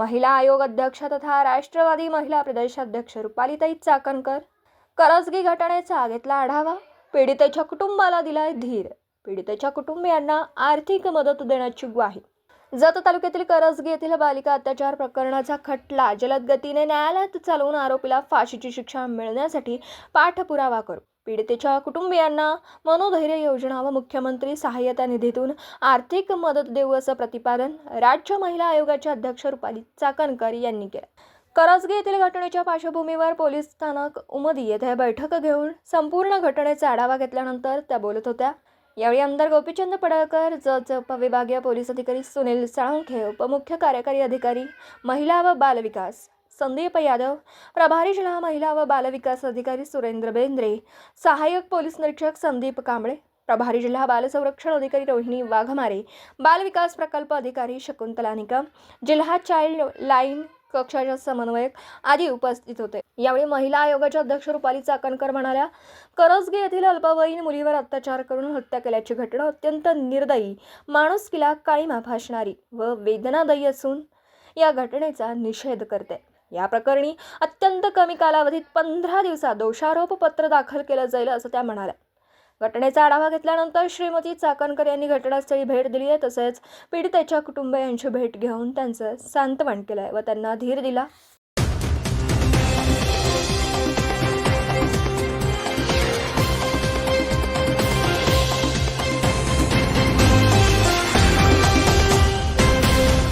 महिला आयोग अध्यक्ष तथा राष्ट्रवादी महिला प्रदेशाध्यक्ष रुपालीताई चाकणकर करजगी घटनेचा घेतला आढावा पीडितेच्या कुटुंबाला दिलाय धीर पीडितेच्या कुटुंबियांना आर्थिक मदत देण्याची ग्वाही. जत तालुक्यातील करजगी येथील बालिका अत्याचार प्रकरणाचा खटला जलद गतीने न्यायालयात चालवून आरोपीला फाशीची शिक्षा मिळण्यासाठी पाठपुरावा करू. पीडितेच्या कुटुंबियांना मनोधैर्य योजना व मुख्यमंत्री सहाय्यता निधीतून आर्थिक मदत देऊ असं प्रतिपादन राज्य महिला आयोगाच्या अध्यक्ष रुपाली चाकणकर यांनी केलं. करजगी येथील घटनेच्या पार्श्वभूमीवर पोलीस स्थानक उमदी येथे बैठक घेऊन संपूर्ण घटनेचा आढावा घेतल्यानंतर त्या बोलत होत्या. यावेळी आमदार गोपीचंद पडळकर जज उपविभागीय पोलीस अधिकारी सुनील साळुंखे उपमुख्य कार्यकारी अधिकारी महिला व बालविकास संदीप यादव प्रभारी जिल्हा महिला व बालविकास अधिकारी सुरेंद्र बेंद्रे सहाय्यक पोलीस निरीक्षक संदीप कांबळे प्रभारी जिल्हा बालसंरक्षण अधिकारी रोहिणी वाघमारे बालविकास प्रकल्प अधिकारी शकुंतला निकम जिल्हा चाइल्ड लाईन कक्षाच्या समन्वयक आदी उपस्थित होते. यावेळी महिला आयोगाच्या अध्यक्ष रुपाली चाकणकर म्हणाल्या करजगे येथील अल्पवयीन मुलीवर अत्याचार करून हत्या केल्याची घटना अत्यंत निर्दयी माणुसकीला काळीमा फासणारी व वेदनादायी असून या घटनेचा निषेध करते. या प्रकरणी अत्यंत कमी कालावधीत पंधरा दिवसात दोषारोप पत्र दाखल केलं जाईल असं त्या म्हणाल्या. घटनेचा आढावा घेतल्यानंतर श्रीमती चाकणकर यांनी घटनास्थळी भेट दिली आहे. तसेच पीडितेच्या कुटुंबियांची भेट घेऊन त्यांचं सांत्वन आहे व त्यांना धीर दिला.